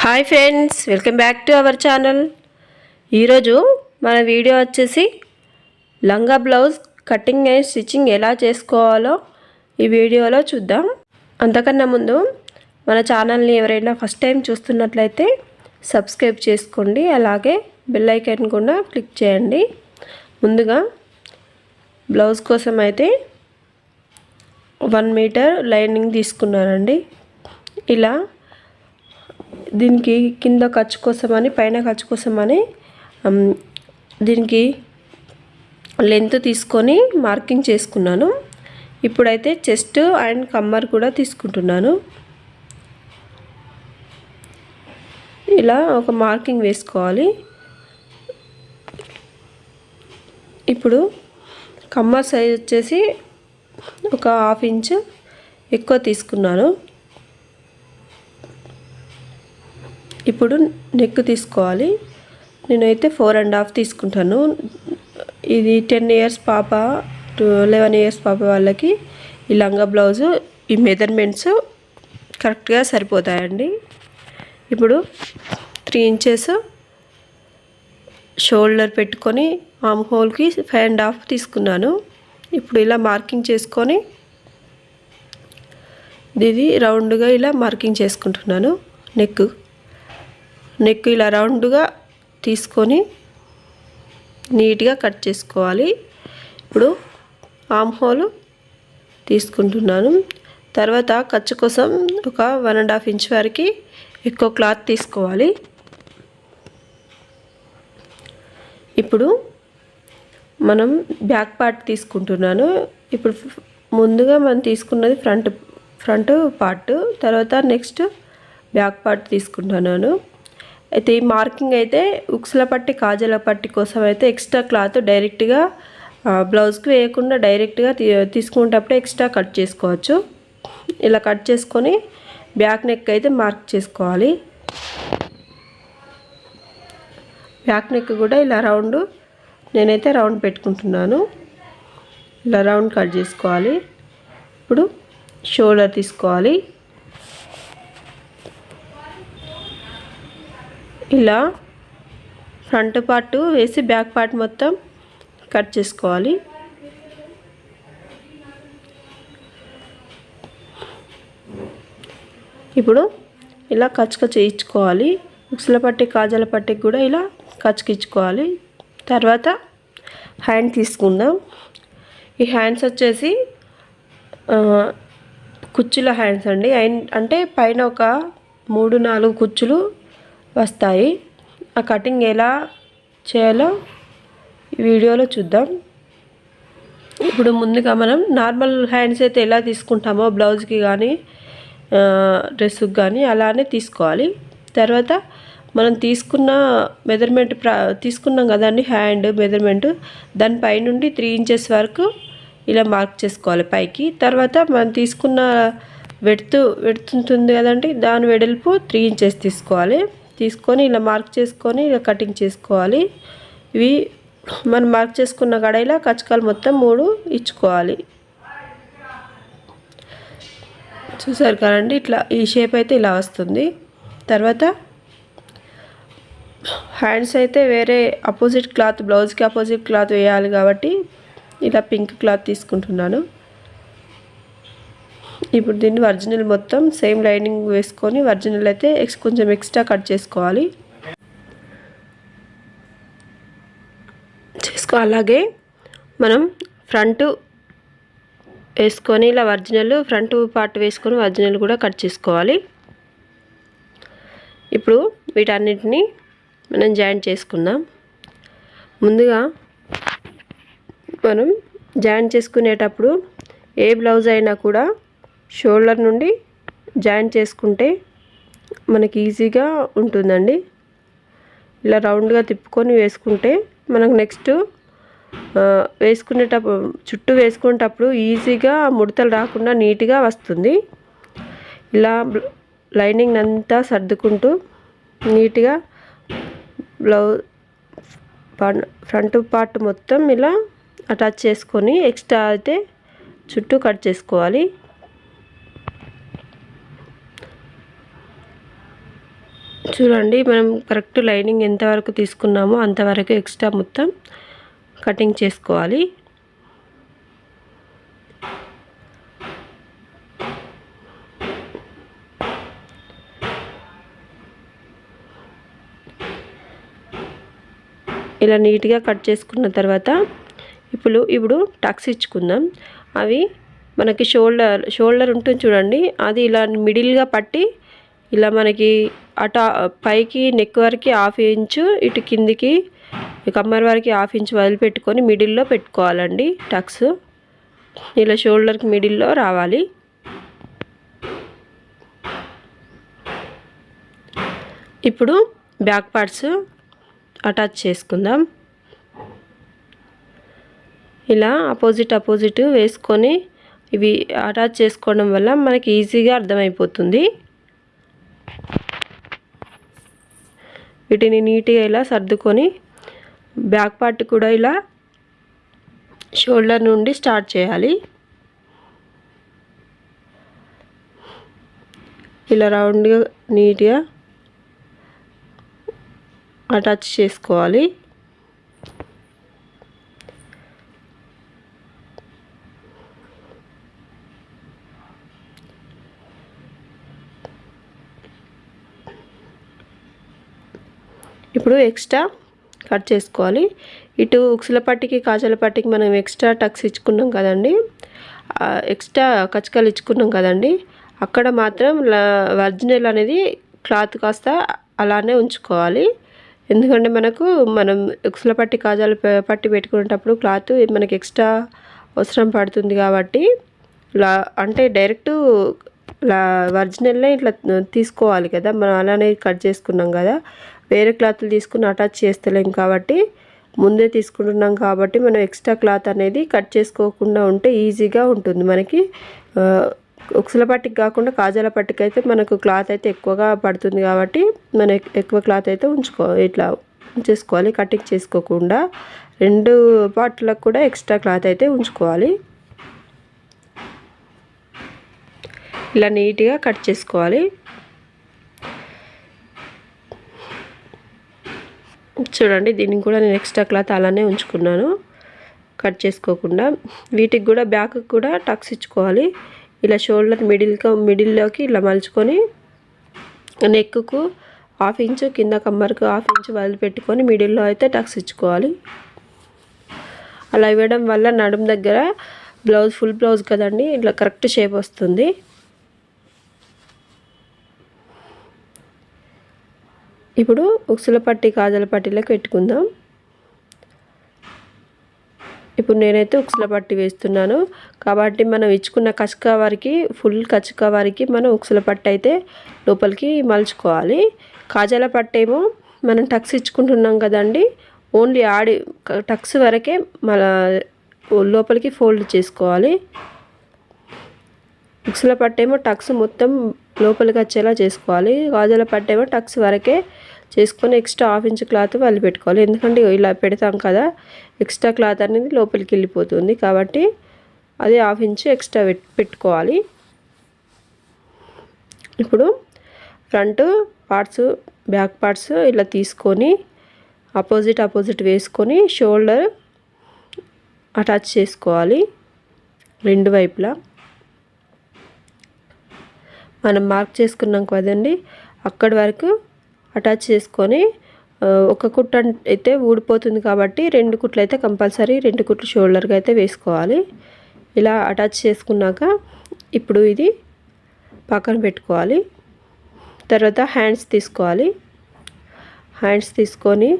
Hi friends welcome back to our channel. ఈరోజు మన video వచ్చేసి లంగా బ్లౌజ్ కటింగ్ అండ్ స్టిచ్చింగ్ ఎలా చేసుకోవాలో ఈ వీడియోలో చూద్దాం. అంతకన్నా ముందు మన ఛానల్ని ఎవరైనా ఫస్ట్ టైం చూస్తున్నట్లయితే సబ్స్క్రైబ్ చేసుకోండి అలాగే బెల్ ఐకాన్ కూడా క్లిక్ చేయండి. ముందుగా బ్లౌజ్ కోసం అయితే వన్ మీటర్ లైనింగ్ తీసుకున్నానండి. ఇలా దీనికి కింద ఖర్చు కోసమని పైన ఖర్చు కోసమని దీనికి లెంత్ తీసుకొని మార్కింగ్ చేసుకున్నాను. ఇప్పుడైతే చెస్ట్ అండ్ కమ్మర్ కూడా తీసుకుంటున్నాను. ఇలా ఒక మార్కింగ్ వేసుకోవాలి. ఇప్పుడు కమ్మర్ సైజ్ వచ్చేసి ఒక హాఫ్ ఇంచ్ ఎక్కువ తీసుకున్నాను. ఇప్పుడు నెక్ తీసుకోవాలి. నేనైతే ఫోర్ అండ్ హాఫ్ తీసుకుంటాను. ఇది టెన్ ఇయర్స్ పాప లెవెన్ ఇయర్స్ పాప వాళ్ళకి ఈ లంగా బ్లౌజు ఈ మెజర్మెంట్స్ కరెక్ట్గా సరిపోతాయండి. ఇప్పుడు త్రీ ఇంచెస్ షోల్డర్ పెట్టుకొని ఆమ్ హోల్కి ఫైవ్ అండ్ హాఫ్ తీసుకున్నాను. ఇప్పుడు ఇలా మార్కింగ్ చేసుకొని ఇది రౌండ్గా ఇలా మార్కింగ్ చేసుకుంటున్నాను. నెక్ నెక్ ఇలా రౌండ్గా తీసుకొని నీట్గా కట్ చేసుకోవాలి. ఇప్పుడు ఆమ్ హోల్ తీసుకుంటున్నాను. తర్వాత ఖర్చు కోసం ఒక వన్ అండ్ హాఫ్ ఇంచ్ వరకు ఎక్కువ క్లాత్ తీసుకోవాలి. ఇప్పుడు మనం బ్యాక్ పార్ట్ తీసుకుంటున్నాను. ఇప్పుడు ముందుగా మనం తీసుకున్నది ఫ్రంట్ ఫ్రంట్ పార్ట్. తర్వాత నెక్స్ట్ బ్యాక్ పార్ట్ తీసుకుంటున్నాను. అయితే ఈ మార్కింగ్ అయితే ఉక్సుల పట్టి కాజల పట్టి కోసం అయితే ఎక్స్ట్రా క్లాత్ డైరెక్ట్గా బ్లౌజ్కి వేయకుండా డైరెక్ట్గా తీ ఎక్స్ట్రా కట్ చేసుకోవచ్చు. ఇలా కట్ చేసుకొని బ్యాక్ నెక్ అయితే మార్క్ చేసుకోవాలి. బ్యాక్ నెక్ కూడా ఇలా రౌండ్ నేనైతే రౌండ్ పెట్టుకుంటున్నాను. ఇలా రౌండ్ కట్ చేసుకోవాలి. ఇప్పుడు షోల్డర్ తీసుకోవాలి. ఇలా ఫ్రంట్ పార్ట్ వేసి బ్యాక్ పార్ట్ మొత్తం కట్ చేసుకోవాలి. ఇప్పుడు ఇలా కచ్చుక చేయించుకోవాలి ఉక్సుల పట్టి కాజల పట్టికి కూడా ఇలా కచ్కిచ్చుకోవాలి తర్వాత హ్యాండ్ తీసుకుందాం. ఈ హ్యాండ్స్ వచ్చేసి కుచ్చుల హ్యాండ్స్ అండి. అంటే పైన ఒక మూడు నాలుగు కుచ్చులు వస్తాయి. ఆ కటింగ్ ఎలా చేయాలో వీడియోలో చూద్దాం. ఇప్పుడు ముందుగా మనం నార్మల్ హ్యాండ్స్ అయితే ఎలా తీసుకుంటామో బ్లౌజ్కి కానీ డ్రెస్కి కానీ అలానే తీసుకోవాలి. తర్వాత మనం తీసుకున్న మెజర్మెంట్ తీసుకున్నాం కదండి హ్యాండ్ మెజర్మెంట్ దానిపై నుండి త్రీ ఇంచెస్ వరకు ఇలా మార్క్ చేసుకోవాలి పైకి. తర్వాత మనం తీసుకున్న వెడుతు వెడుతుంటుంది కదండి దాని వెడల్పు త్రీ ఇంచెస్ తీసుకోవాలి. తీసుకొని ఇలా మార్క్ చేసుకొని ఇలా కటింగ్ చేసుకోవాలి. ఇవి మనం మార్క్ చేసుకున్న కడాయిలో కచకాలు మొత్తం మూడు ఇచ్చుకోవాలి. చూసారు కదండి ఇట్లా ఈ షేప్ అయితే ఇలా వస్తుంది. తర్వాత హ్యాండ్స్ అయితే వేరే అపోజిట్ క్లాత్ బ్లౌజ్కి అపోజిట్ క్లాత్ వేయాలి కాబట్టి ఇలా పింక్ క్లాత్ తీసుకుంటున్నాను. ఇప్పుడు దీన్ని ఒరిజినల్ మొత్తం సేమ్ లైనింగ్ వేసుకొని ఒరిజినల్ అయితే ఎక్స్ కొంచెం ఎక్స్ట్రా కట్ చేసుకోవాలి. చేసుకో అలాగే మనం ఫ్రంట్ వేసుకొని ఇలా ఒరిజినల్ ఫ్రంట్ పార్ట్ వేసుకొని ఒరిజినల్ కూడా కట్ చేసుకోవాలి. ఇప్పుడు వీటన్నిటిని మనం జాయింట్ చేసుకుందాం. ముందుగా మనం జాయింట్ చేసుకునేటప్పుడు ఏ బ్లౌజ్ అయినా కూడా షోల్డర్ నుండి జాయింట్ చేసుకుంటే మనకి ఈజీగా ఉంటుందండి. ఇలా రౌండ్గా తిప్పుకొని వేసుకుంటే మనకు నెక్స్ట్ వేసుకునేటప్పుడు చుట్టూ వేసుకునేటప్పుడు ఈజీగా ముడతలు రాకుండా నీట్గా వస్తుంది. ఇలా లైనింగ్ అంతా సర్దుకుంటూ నీట్గా బ్లౌజ్ ఫ్రంట్ పార్ట్ మొత్తం ఇలా అటాచ్ చేసుకొని ఎక్స్ట్రా అయితే చుట్టూ కట్ చేసుకోవాలి. చూడండి మనం కరెక్ట్ లైనింగ్ ఎంతవరకు తీసుకున్నామో అంతవరకు ఎక్స్ట్రా మొత్తం కటింగ్ చేసుకోవాలి. ఇలా నీట్గా కట్ చేసుకున్న తర్వాత ఇప్పుడు ఇప్పుడు టక్స్ ఇచ్చుకుందాం. అవి మనకి షోల్డర్ షోల్డర్ ఉంటుంది చూడండి అది ఇలా మిడిల్గా పట్టి ఇలా మనకి అటు పైకి నెక్ వరకు హాఫ్ ఇంచు ఇటు కిందికి కమ్మర్ వరకు హాఫ్ ఇంచ్ వదిలిపెట్టుకొని మిడిల్లో పెట్టుకోవాలండి టక్స్ ఇలా షోల్డర్కి మిడిల్లో రావాలి. ఇప్పుడు బ్యాక్ పార్ట్స్ అటాచ్ చేసుకుందాం. ఇలా అపోజిట్ అపోజిట్ వేసుకొని ఇవి అటాచ్ చేసుకోవడం వల్ల మనకి ఈజీగా అర్థమైపోతుంది. వీటిని నీట్గా ఇలా సర్దుకొని బ్యాక్ పార్ట్ కూడా ఇలా షోల్డర్ నుండి స్టార్ట్ చేయాలి. ఇలా రౌండ్గా నీట్గా అటాచ్ చేసుకోవాలి. ఇప్పుడు ఎక్స్ట్రా కట్ చేసుకోవాలి. ఇటు ఉక్సుల పట్టికి కాజల పట్టికి మనం ఎక్స్ట్రా టక్స్ ఇచ్చుకున్నాం కదండి. ఎక్స్ట్రా కచకాలు ఇచ్చుకున్నాం కదండి. అక్కడ మాత్రం ఒరిజినల్ అనేది క్లాత్ కాస్త అలానే ఉంచుకోవాలి. ఎందుకంటే మనకు మనం ఉక్సుల పట్టి కాజాలు పట్టి పెట్టుకునేటప్పుడు క్లాత్ మనకి ఎక్స్ట్రా అవసరం పడుతుంది కాబట్టి లా అంటే డైరెక్ట్ లా ఒరిజినల్నే ఇట్లా తీసుకోవాలి కదా. మనం అలానే కట్ చేసుకున్నాం కదా. వేరే క్లాత్లు తీసుకుని అటాచ్ చేస్తలేం కాబట్టి ముందే తీసుకుంటున్నాం కాబట్టి మనం ఎక్స్ట్రా క్లాత్ అనేది కట్ చేసుకోకుండా ఉంటే ఈజీగా ఉంటుంది. మనకి ఉక్సుల పట్టికి కాకుండా కాజాల పట్టికి అయితే మనకు క్లాత్ అయితే ఎక్కువగా పడుతుంది కాబట్టి మనం ఎక్కువ క్లాత్ అయితే ఉంచుకో ఇట్లా ఉంచేసుకోవాలి కటింగ్ చేసుకోకుండా. రెండు పార్ట్లకు కూడా ఎక్స్ట్రా క్లాత్ అయితే ఉంచుకోవాలి. ఇలా నీట్గా కట్ చేసుకోవాలి. చూడండి దీనికి కూడా నేను ఎక్స్ట్రా క్లాత్ అలానే ఉంచుకున్నాను. కట్ చేసుకోకుండా. వీటికి కూడా బ్యాక్ కూడా టక్స్ ఇచ్చుకోవాలి. ఇలా షోల్డర్ మిడిల్కి మిడిల్లోకి ఇలా మలుచుకొని నెక్కు హాఫ్ ఇంచు కింద కమ్మర్కు హాఫ్ ఇంచు వదిలిపెట్టుకొని మిడిల్లో అయితే టక్స్ ఇచ్చుకోవాలి. అలా ఇవ్వడం వల్ల నడుము దగ్గర బ్లౌజ్ ఫుల్ బ్లౌజ్ కదండి ఇట్లా కరెక్ట్ షేప్ వస్తుంది. ఇప్పుడు ఉక్సుల పట్టి కాజల పట్టీలోకి పెట్టుకుందాం. ఇప్పుడు నేనైతే ఉక్సుల పట్టి వేస్తున్నాను. కాబట్టి మనం ఇచ్చుకున్న కచక వారికి ఫుల్ కచక వారికి మనం ఉక్సుల పట్టి అయితే లోపలికి మలుచుకోవాలి. కాజాల పట్టేమో మనం టక్స్ ఇచ్చుకుంటున్నాం కదండి. ఓన్లీ ఆడి టక్స్ వరకే మన లోపలికి ఫోల్డ్ చేసుకోవాలి. ఉక్సుల పట్టేమో టక్స్ మొత్తం లోపలికి వచ్చేలా చేసుకోవాలి. గాజుల పట్టేమో టక్స్ వరకే చేసుకొని ఎక్స్ట్రా హాఫ్ ఇంచ్ క్లాత్ వాళ్ళు పెట్టుకోవాలి. ఎందుకంటే ఇలా పెడతాం కదా ఎక్స్ట్రా క్లాత్ అనేది లోపలికి వెళ్ళిపోతుంది. కాబట్టి అది హాఫ్ ఇంచ్ ఎక్స్ట్రా పెట్టుకోవాలి. ఇప్పుడు ఫ్రంట్ పార్ట్స్ బ్యాక్ పార్ట్స్ ఇలా తీసుకొని అపోజిట్ అపోజిట్ వేసుకొని షోల్డర్ అటాచ్ చేసుకోవాలి. రెండు వైపులా. మనం మార్క్ చేసుకున్నాం కదండి అక్కడి వరకు అటాచ్ చేసుకొని ఒక కుట్ట అయితే ఊడిపోతుంది కాబట్టి రెండు కుట్లు అయితే కంపల్సరీ రెండు కుట్లు షోల్డర్గా అయితే వేసుకోవాలి. ఇలా అటాచ్ చేసుకున్నాక ఇప్పుడు ఇది పక్కన పెట్టుకోవాలి. తర్వాత హ్యాండ్స్ తీసుకోవాలి. హ్యాండ్స్ తీసుకొని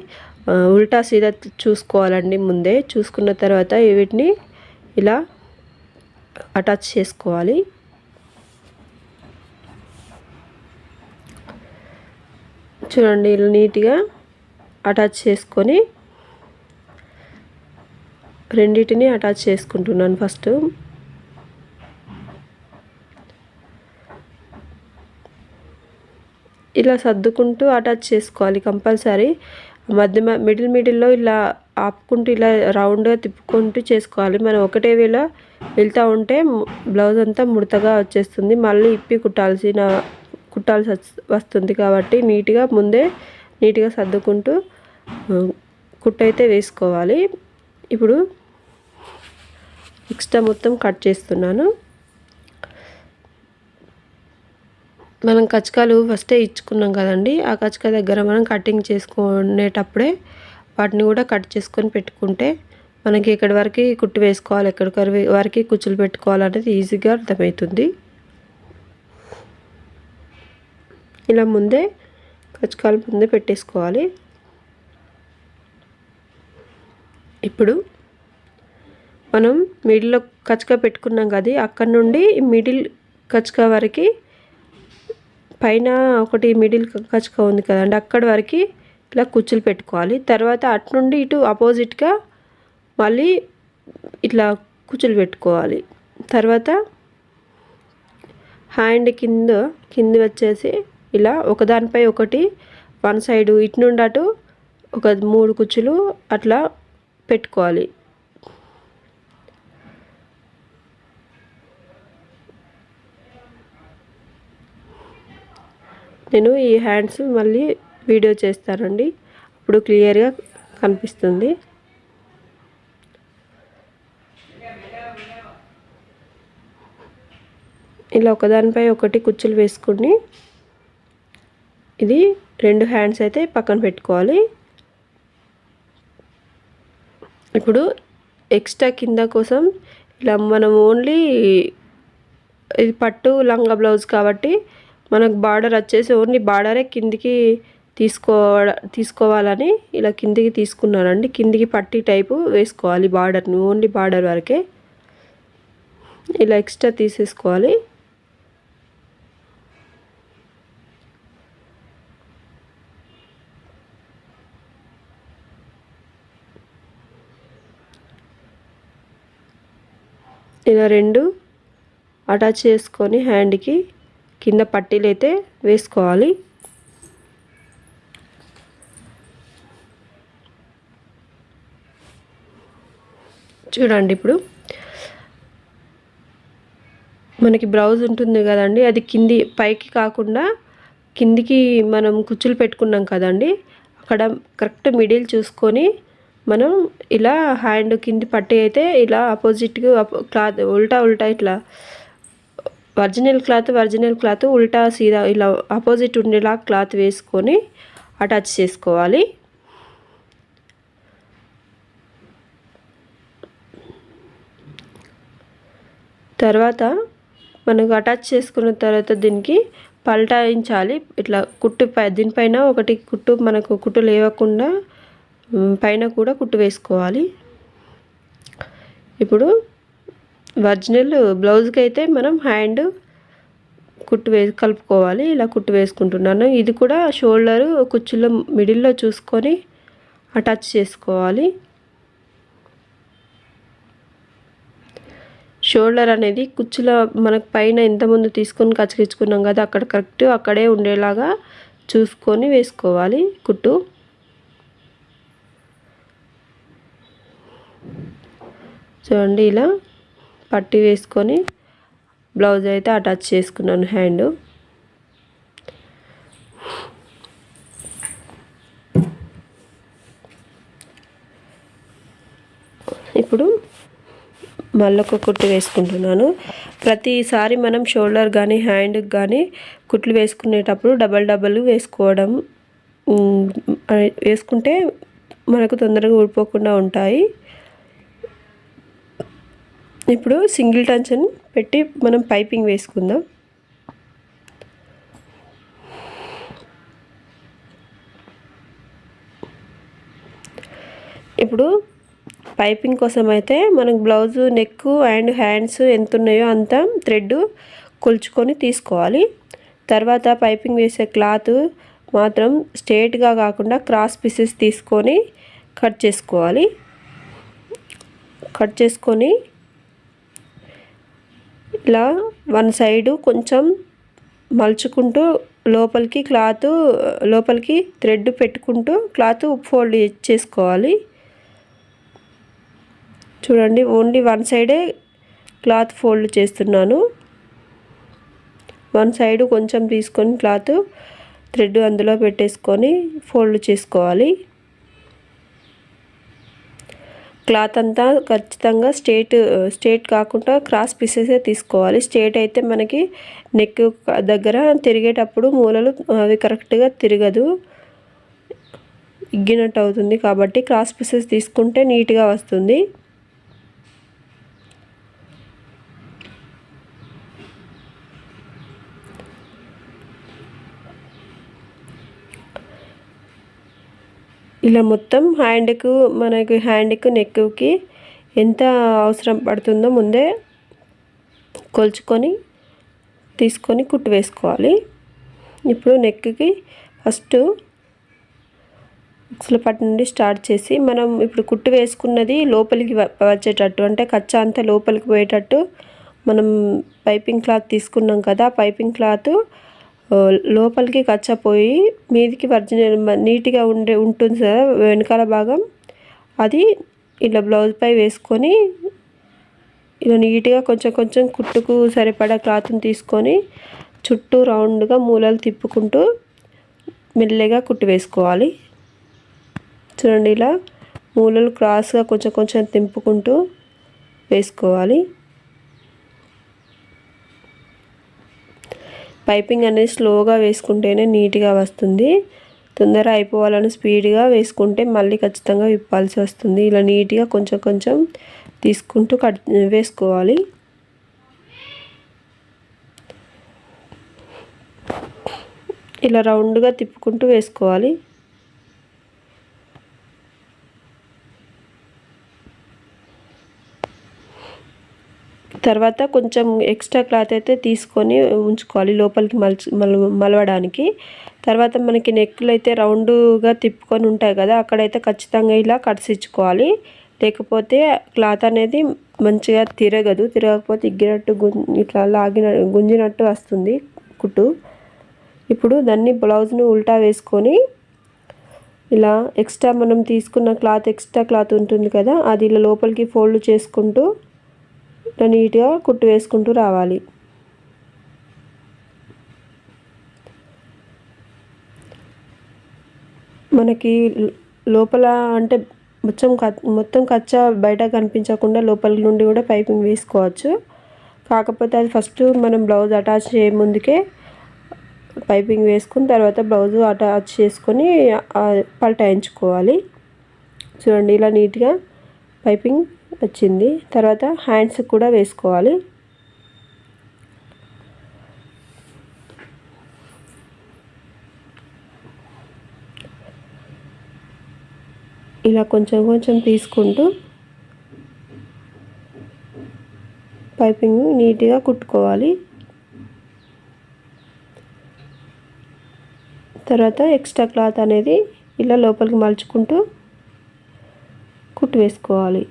ఉల్టా సీదా చూసుకోవాలండి ముందే. చూసుకున్న తర్వాత వీటిని ఇలా అటాచ్ చేసుకోవాలి. చూడండి ఇలా నీట్గా అటాచ్ చేసుకొని రెండింటిని అటాచ్ చేసుకుంటున్నాను ఫస్ట్. ఇలా సర్దుకుంటూ అటాచ్ చేసుకోవాలి కంపల్సరీ. మధ్య మిడిల్ మిడిల్లో ఇలా ఆపుకుంటూ ఇలా రౌండ్గా తిప్పుకుంటూ చేసుకోవాలి. మనం ఒకటే వేళ వెళ్తూ ఉంటే బ్లౌజ్ అంతా ముడతగా వచ్చేస్తుంది. మళ్ళీ ఇప్పి కుట్టాల్సిన కుట్టాల్సి వస్తుంది కాబట్టి నీట్గా ముందే నీట్గా సర్దుకుంటూ కుట్టయితే వేసుకోవాలి. ఇప్పుడు ఎక్స్ట్రా మొత్తం కట్ చేస్తున్నాను. మనం కచకాలు ఫస్టే ఇచ్చుకున్నాం కదండి. ఆ కచ్చక దగ్గర మనం కటింగ్ చేసుకునేటప్పుడే వాటిని కూడా కట్ చేసుకొని పెట్టుకుంటే మనకి ఎక్కడి వరకు కుట్టు వేసుకోవాలి ఎక్కడి వరకు కుచ్చులు పెట్టుకోవాలనేది ఈజీగా అర్థమవుతుంది. ఇలా ముందే కచ్చకాలు ముందే పెట్టేసుకోవాలి. ఇప్పుడు మనం మిడిల్లో కచ్చక పెట్టుకున్నాం కదా అక్కడ నుండి మిడిల్ కచ్చక వరకు పైన ఒకటి మిడిల్ కచ్చక ఉంది కదండి అక్కడి వరకు ఇట్లా కుచ్చులు పెట్టుకోవాలి. తర్వాత అటు నుండి ఇటు ఆపోజిట్గా మళ్ళీ ఇట్లా కుచ్చులు పెట్టుకోవాలి. తర్వాత హ్యాండ్ కింద కింద వచ్చేసి ఇలా ఒకదానిపై ఒకటి వన్ సైడు ఇటు నుండి అటు ఒక మూడు కుచ్చులు అట్లా పెట్టుకోవాలి. నేను ఈ హ్యాండ్స్ మళ్ళీ వీడియో చేస్తానండి. అప్పుడు క్లియర్గా కనిపిస్తుంది. ఇలా ఒకదానిపై ఒకటి కుచ్చులు వేసుకుని ఇది రెండు హ్యాండ్స్ అయితే పక్కన పెట్టుకోవాలి. ఇప్పుడు ఎక్స్ట్రా కింద కోసం ఇలా మనం ఓన్లీ ఇది పట్టు లంగా బ్లౌజ్ కాబట్టి మనకు బార్డర్ వచ్చేసి ఓన్లీ బార్డరే కిందికి తీసుకోవ తీసుకోవాలని ఇలా కిందికి తీసుకున్నానండి. కిందికి పట్టి టైపు వేసుకోవాలి బార్డర్ని ఓన్లీ బార్డర్ వరకే. ఇలా ఎక్స్ట్రా తీసేసుకోవాలి. ఇలా రెండు అటాచ్ చేసుకొని హ్యాండ్కి కింద పట్టీలు అయితే వేసుకోవాలి. చూడండి ఇప్పుడు. మనకి బ్లౌజ్ ఉంటుంది కదండి అది కింది పైకి కాకుండా కిందికి మనం కుచ్చులు పెట్టుకున్నాం కదండి అక్కడ కరెక్ట్ మిడిల్ చూసుకొని మనం ఇలా హ్యాండ్ కింది పట్టి అయితే ఇలా ఆపోజిట్గా క్లాత్ ఉల్టా ఉల్టా ఇట్లా. ఒరిజినల్ క్లాత్ ఒరిజినల్ క్లాత్ ఉల్టా సీదా ఇలా ఆపోజిట్ ఉండేలా క్లాత్ వేసుకొని అటాచ్ చేసుకోవాలి. తర్వాత మనకు అటాచ్ చేసుకున్న తర్వాత దీనికి పల్టాయించాలి. ఇట్లా కుట్టు పై దీనిపైన ఒకటి కుట్టు మనకు కుట్టు లేవకుండా పైన కూడా కుట్టు వేసుకోవాలి. ఇప్పుడు ఒరిజినల్ బ్లౌజ్కి అయితే మనం హ్యాండ్ కుట్టు వే కలుపుకోవాలి. ఇలా కుట్టు వేసుకుంటున్నాను. ఇది కూడా షోల్డర్ కుచ్చులో మిడిల్లో చూసుకొని అటాచ్ చేసుకోవాలి. షోల్డర్ అనేది కుచ్చుల మనకు పైన ఇంతకుముందు తీసుకొని కచ్చికిచ్చుకున్నాం కదా అక్కడ కరెక్ట్ అక్కడే ఉండేలాగా చూసుకొని వేసుకోవాలి కుట్టు. చూడండి ఇలా పట్టి వేసుకొని బ్లౌజ్ అయితే అటాచ్ చేసుకున్నాను హ్యాండ్. ఇప్పుడు మళ్ళొక కుట్టు వేసుకుంటున్నాను. ప్రతిసారి మనం షోల్డర్ కానీ హ్యాండ్కి కానీ కుట్లు వేసుకునేటప్పుడు డబల్ డబల్ వేసుకోవడం వేసుకుంటే మనకు తొందరగా ఊడిపోకుండా ఉంటాయి. ఇప్పుడు సింగిల్ టంచన్ పెట్టి మనం పైపింగ్ వేసుకుందాం. ఇప్పుడు పైపింగ్ కోసం అయితే మనకు బ్లౌజ్ నెక్ అండ్ హ్యాండ్స్ ఎంత ఉన్నాయో అంత థ్రెడ్ కొలుచుకొని తీసుకోవాలి. తర్వాత పైపింగ్ వేసే క్లాత్ మాత్రం స్ట్రేట్గా కాకుండా క్రాస్ పీసెస్ తీసుకొని కట్ చేసుకోవాలి. కట్ చేసుకొని ఇలా వన్ సైడు కొంచెం మలుచుకుంటూ లోపలికి క్లాత్ లోపలికి థ్రెడ్ పెట్టుకుంటూ క్లాత్ ఫోల్డ్ చేసుకోవాలి. చూడండి ఓన్లీ వన్ సైడే క్లాత్ ఫోల్డ్ చేస్తున్నాను. వన్ సైడ్ కొంచెం తీసుకొని క్లాత్ థ్రెడ్ అందులో పెట్టేసుకొని ఫోల్డ్ చేసుకోవాలి. క్లాత్ అంతా ఖచ్చితంగా స్ట్రేట్ స్ట్రేట్ కాకుండా క్రాస్ పీసెసే తీసుకోవాలి. స్ట్రేట్ అయితే మనకి నెక్ దగ్గర తిరిగేటప్పుడు మూలలు అవి కరెక్ట్గా తిరగదు. ఇగ్గినట్టు అవుతుంది కాబట్టి క్రాస్ పీసెస్ తీసుకుంటే నీట్గా వస్తుంది. ఇలా మొత్తం హ్యాండ్కు మనకి హ్యాండ్కు నెక్కుకి ఎంత అవసరం పడుతుందో ముందే కొలుచుకొని తీసుకొని కుట్టు వేసుకోవాలి. ఇప్పుడు నెక్కి ఫస్ట్ ఉక్సుల నుండి స్టార్ట్ చేసి మనం ఇప్పుడు కుట్టు వేసుకున్నది లోపలికి వచ్చేటట్టు అంటే కచ్చా అంతా లోపలికి పోయేటట్టు మనం పైపింగ్ క్లాత్ తీసుకున్నాం కదా పైపింగ్ క్లాత్ లోపలికి కచ్చపోయి మీదికి ఒరిజినల్ నీట్గా ఉండే ఉంటుంది కదా వెనకాల భాగం. అది ఇలా బ్లౌజ్పై వేసుకొని ఇలా నీట్గా కొంచెం కొంచెం కుట్టుకు సరిపడా క్లాత్ని తీసుకొని చుట్టూ రౌండ్గా మూలలు తిప్పుకుంటూ మెల్లగా కుట్టు వేసుకోవాలి. చూడండి ఇలా మూలలు క్రాస్గా కొంచెం కొంచెం తింపుకుంటూ వేసుకోవాలి. పైపింగ్ అనేది స్లోగా వేసుకుంటేనే నీట్గా వస్తుంది. తొందర అయిపోవాలని స్పీడ్గా వేసుకుంటే మళ్ళీ ఖచ్చితంగా విప్పాల్సి వస్తుంది. ఇలా నీట్గా కొంచెం కొంచెం తీసుకుంటూ కట్ వేసుకోవాలి. ఇలా రౌండ్గా తిప్పుకుంటూ వేసుకోవాలి. తర్వాత కొంచెం ఎక్స్ట్రా క్లాత్ అయితే తీసుకొని ఉంచుకోవాలి లోపలికి మలచ మలవడానికి. తర్వాత మనకి నెక్లు అయితే రౌండ్గా తిప్పుకొని ఉంటాయి కదా అక్కడైతే ఖచ్చితంగా ఇలా కట్స్ ఇచ్చుకోవాలి లేకపోతే క్లాత్ అనేది మంచిగా తిరగదు తిరగకపోతే ఇగ్గినట్టు గు ఇట్లా లాగిన గుంజినట్టు వస్తుంది కుట్టు. ఇప్పుడు దాన్ని బ్లౌజ్ను ఉల్టా వేసుకొని ఇలా ఎక్స్ట్రా మనం తీసుకున్న క్లాత్ ఎక్స్ట్రా క్లాత్ ఉంటుంది కదా అది ఇలా లోపలికి ఫోల్డ్ చేసుకుంటూ ఇట్లా నీట్గా కుట్టు వేసుకుంటూ రావాలి. మనకి లోపల అంటే మొత్తం మొత్తం కచ్చా బయట కనిపించకుండా లోపల నుండి కూడా పైపింగ్ వేసుకోవచ్చు. కాకపోతే అది ఫస్ట్ మనం బ్లౌజ్ అటాచ్ చేయ ముందుకే పైపింగ్ వేసుకుని తర్వాత బ్లౌజ్ అటాచ్ చేసుకొని పల్టాయించుకోవాలి చూడండి ఇలా నీట్గా పైపింగ్ వచ్చింది. తర్వాత హ్యాండ్స్ కూడా వేసుకోవాలి. ఇలా కొంచెం కొంచెం తీసుకుంటూ పైపింగ్ నీట్గా కుట్టుకోవాలి. తర్వాత ఎక్స్ట్రా క్లాత్ అనేది ఇలా లోపలికి మలుచుకుంటూ కుట్టు వేసుకోవాలి.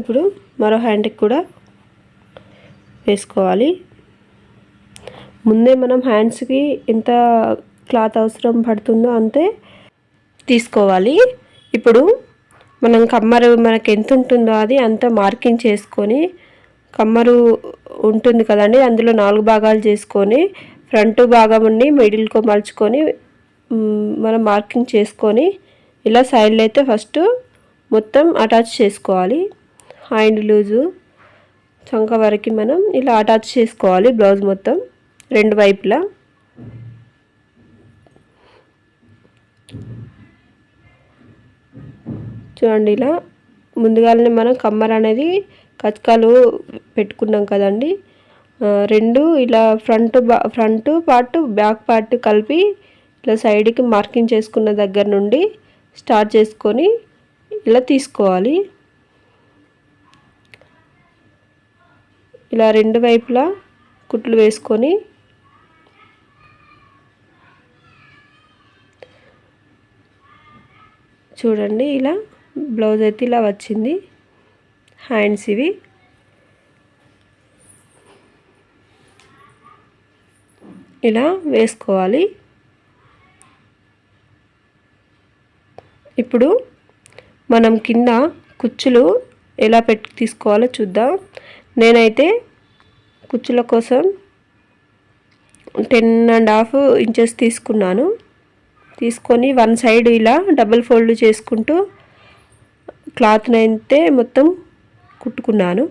ఇప్పుడు మరో హ్యాండ్కి కూడా వేసుకోవాలి. ముందే మనం హ్యాండ్స్కి ఎంత క్లాత్ అవసరం పడుతుందో అంతే తీసుకోవాలి. ఇప్పుడు మనం కమ్మరు మనకి ఎంత ఉంటుందో అది అంత మార్కింగ్ చేసుకొని కమ్మరు ఉంటుంది కదండి అందులో నాలుగు భాగాలు చేసుకొని ఫ్రంట్ భాగం మిడిల్కో మలుచుకొని మనం మార్కింగ్ చేసుకొని ఇలా సైడ్లో అయితే ఫస్ట్ మొత్తం అటాచ్ చేసుకోవాలి. హ్యాండ్ లూజు చంక వరకు మనం ఇలా అటాచ్ చేసుకోవాలి బ్లౌజ్ మొత్తం రెండు వైపులా. చూడండి ఇలా ముందుగానే మనం కమ్మర్ అనేది కచకాలు పెట్టుకున్నాం కదండి. రెండు ఇలా front front part back part కలిపి ఇలా సైడ్కి మార్కింగ్ చేసుకున్న దగ్గర నుండి స్టార్ట్ చేసుకొని ఇలా తీసుకోవాలి. ఇలా రెండు వైపులా కుట్లు వేసుకొని చూడండి ఇలా బ్లౌజ్ అయితే ఇలా వచ్చింది. హ్యాండ్స్ ఇవి. ఇలా వేసుకోవాలి. ఇప్పుడు మనం కింద కుచ్చులు ఎలా పెట్టి తీసుకోవాలో చూద్దాం. నేనైతే కుచ్చుల కోసం టెన్ అండ్ హాఫ్ ఇంచెస్ తీసుకున్నాను. తీసుకొని వన్ సైడ్ ఇలా డబుల్ ఫోల్డ్ చేసుకుంటూ క్లాత్ని అయితే మొత్తం కుట్టుకున్నాను.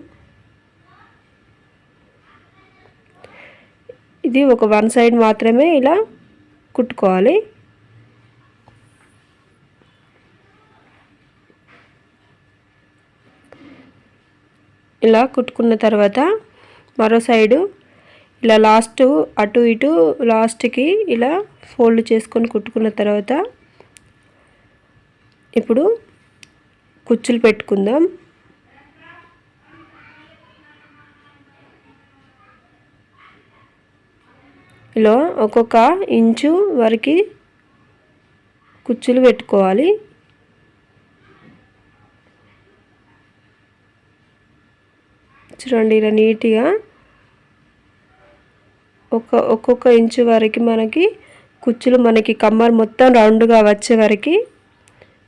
ఇది ఒక వన్ సైడ్ మాత్రమే ఇలా కుట్టుకోవాలి. ఇలా కుట్టుకున్న తర్వాత మరో సైడు ఇలా లాస్ట్ అటు ఇటు లాస్ట్కి ఇలా ఫోల్డ్ చేసుకొని కుట్టుకున్న తర్వాత ఇప్పుడు కుచ్చులు పెట్టుకుందాం. ఇలా ఒక్కొక్క ఇంచు వరకు కుచ్చులు పెట్టుకోవాలి. చూడండి ఇలా నీట్గా ఒక ఒక్కొక్క ఇంచు వరకు మనకి కుచ్చులు మనకి కమ్మర్ మొత్తం రౌండ్గా వచ్చే వరకు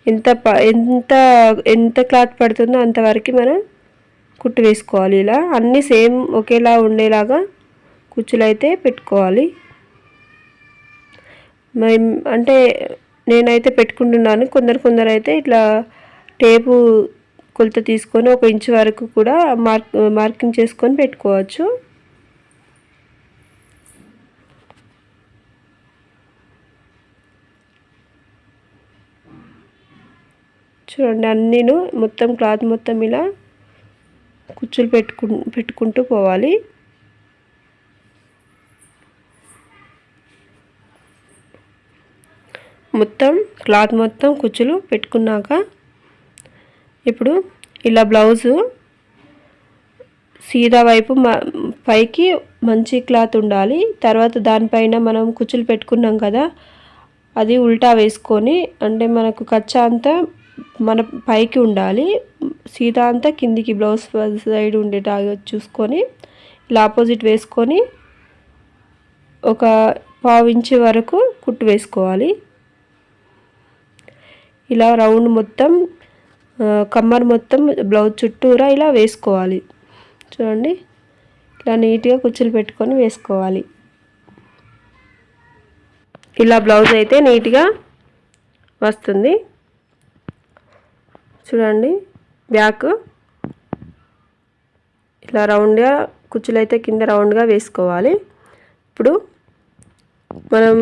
ఎంత ప ఎంత ఎంత క్లాత్ పడుతుందో అంతవరకు మనం కుట్టు వేసుకోవాలి ఇలా. అన్నీ సేమ్ ఒకేలా ఉండేలాగా కుచ్చులు అయితే పెట్టుకోవాలి అంటే నేనైతే పెట్టుకుంటున్నాను. కొందరు కొందరు అయితే ఇట్లా టేపు కొలత తీసుకొని ఒక ఇంచు వరకు కూడా మార్క్ మార్కింగ్ చేసుకొని పెట్టుకోవచ్చు. చూడండి అన్నీను మొత్తం క్లాత్ మొత్తం ఇలా కుచ్చులు పెట్టుకు పెట్టుకుంటూ పోవాలి. మొత్తం క్లాత్ మొత్తం కుచ్చులు పెట్టుకున్నాక ఇప్పుడు ఇలా బ్లౌజు సీదా వైపు పైకి మంచి క్లాత్ ఉండాలి. తర్వాత దానిపైన మనం కుచ్చులు పెట్టుకున్నాం కదా అది ఉల్టా వేసుకొని అంటే మనకు కచ్చా అంతా మన పైకి ఉండాలి. సీదా అంతా కిందికి బ్లౌజ్ సైడ్ ఉండేలాగా చూసుకొని ఇలా ఆపోజిట్ వేసుకొని ఒక పావు ఇంచు వరకు కుట్టు వేసుకోవాలి. ఇలా రౌండ్ మొత్తం కమ్మర్ మొత్తం బ్లౌజ్ చుట్టూరా ఇలా వేసుకోవాలి. చూడండి. ఇలా నీట్గా కుచ్చులు పెట్టుకొని వేసుకోవాలి. ఇలా బ్లౌజ్ అయితే నీట్గా వస్తుంది. చూడండి. బ్యాక్ ఇలా రౌండ్గా కుచ్చులు అయితే కింద రౌండ్గా వేసుకోవాలి. ఇప్పుడు మనం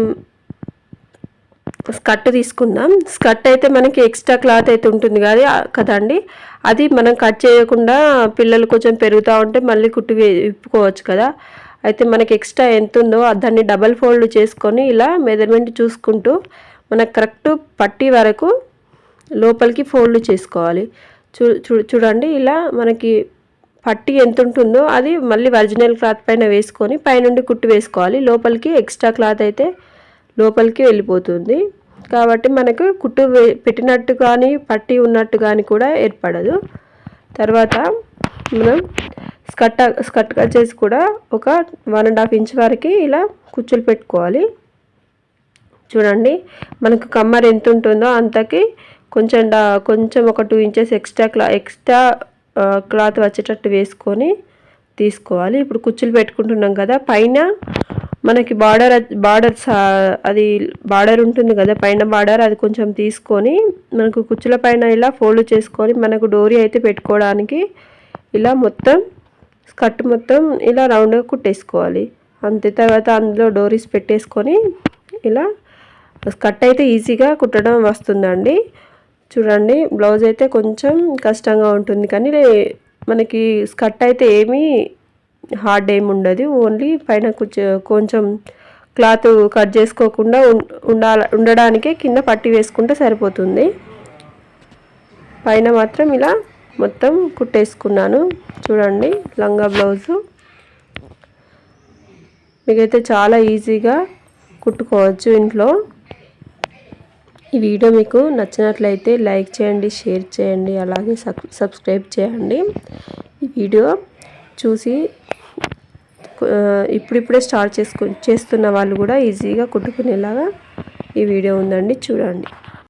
స్కర్ట్ తీసుకుందాం. స్కర్ట్ అయితే మనకి ఎక్స్ట్రా క్లాత్ అయితే ఉంటుంది కానీ కదండి? అది మనం కట్ చేయకుండా పిల్లలు కొంచెం పెరుగుతూ ఉంటే మళ్ళీ కుట్టి విప్పుకోవచ్చు కదా. అయితే మనకి ఎక్స్ట్రా ఎంత ఉందో దాన్ని డబల్ ఫోల్డ్ చేసుకొని ఇలా మెజర్మెంట్ చూసుకుంటూ మనకు కరెక్ట్ పట్టి వరకు లోపలికి ఫోల్డ్ చేసుకోవాలి. చూ చూడండి ఇలా మనకి పట్టి ఎంత ఉంటుందో అది మళ్ళీ ఒరిజినల్ క్లాత్ పైన వేసుకొని పైనుండి కుట్టి వేసుకోవాలి. లోపలికి ఎక్స్ట్రా క్లాత్ అయితే లోపలికి వెళ్ళిపోతుంది. కాబట్టి మనకు కుట్టు పెట్టినట్టు కానీ పట్టి ఉన్నట్టు కానీ కూడా ఏర్పడదు. తర్వాత మనం స్కట్ స్కట్ కట్ చేసి కూడా ఒక వన్ అండ్ హాఫ్ ఇంచ్ వరకు ఇలా కుచ్చులు పెట్టుకోవాలి. చూడండి మనకు కమ్మర్ ఎంత ఉంటుందో అంతకి కొంచెం కొంచెం ఒక టూ ఇంచెస్ ఎక్స్ట్రా క్లా ఎక్స్ట్రా క్లాత్ వచ్చేటట్టు వేసుకొని తీసుకోవాలి. ఇప్పుడు కుచ్చులు పెట్టుకుంటున్నాం కదా పైన మనకి బార్డర్ బార్డర్ అది బార్డర్ ఉంటుంది కదా పైన బార్డర్ అది కొంచెం తీసుకొని మనకు కుచ్చుల పైన ఇలా ఫోల్డ్ చేసుకొని మనకు డోరీ అయితే పెట్టుకోవడానికి ఇలా మొత్తం స్కర్ట్ మొత్తం ఇలా రౌండ్గా కుట్టేసుకోవాలి. అంతే తర్వాత అందులో డోరీస్ పెట్టేసుకొని ఇలా స్కర్ట్ అయితే ఈజీగా కుట్టడం వస్తుందండి. చూడండి బ్లౌజ్ అయితే కొంచెం కష్టంగా ఉంటుంది కానీ మనకి స్కర్ట్ అయితే ఏమీ హార్డ్ ఏమి ఉండదు. ఓన్లీ పైన కొంచెం క్లాత్ కట్ చేసుకోకుండా ఉండాల ఉండడానికే కింద పట్టి వేసుకుంటే సరిపోతుంది. పైన మాత్రం ఇలా మొత్తం కుట్టేసుకున్నాను. చూడండి లంగా బ్లౌజు. మీకైతే చాలా ఈజీగా కుట్టుకోవచ్చు ఇంట్లో. ఈ వీడియో మీకు నచ్చినట్లయితే లైక్ చేయండి షేర్ చేయండి అలాగే సబ్స్క్రైబ్ చేయండి. ఈ వీడియో చూసి ఇప్పుడిప్పుడే స్టార్ట్ చేసుకు చేస్తున్న వాళ్ళు కూడా ఈజీగా కుట్టుకునేలాగా ఈ వీడియో ఉందండి. చూడండి.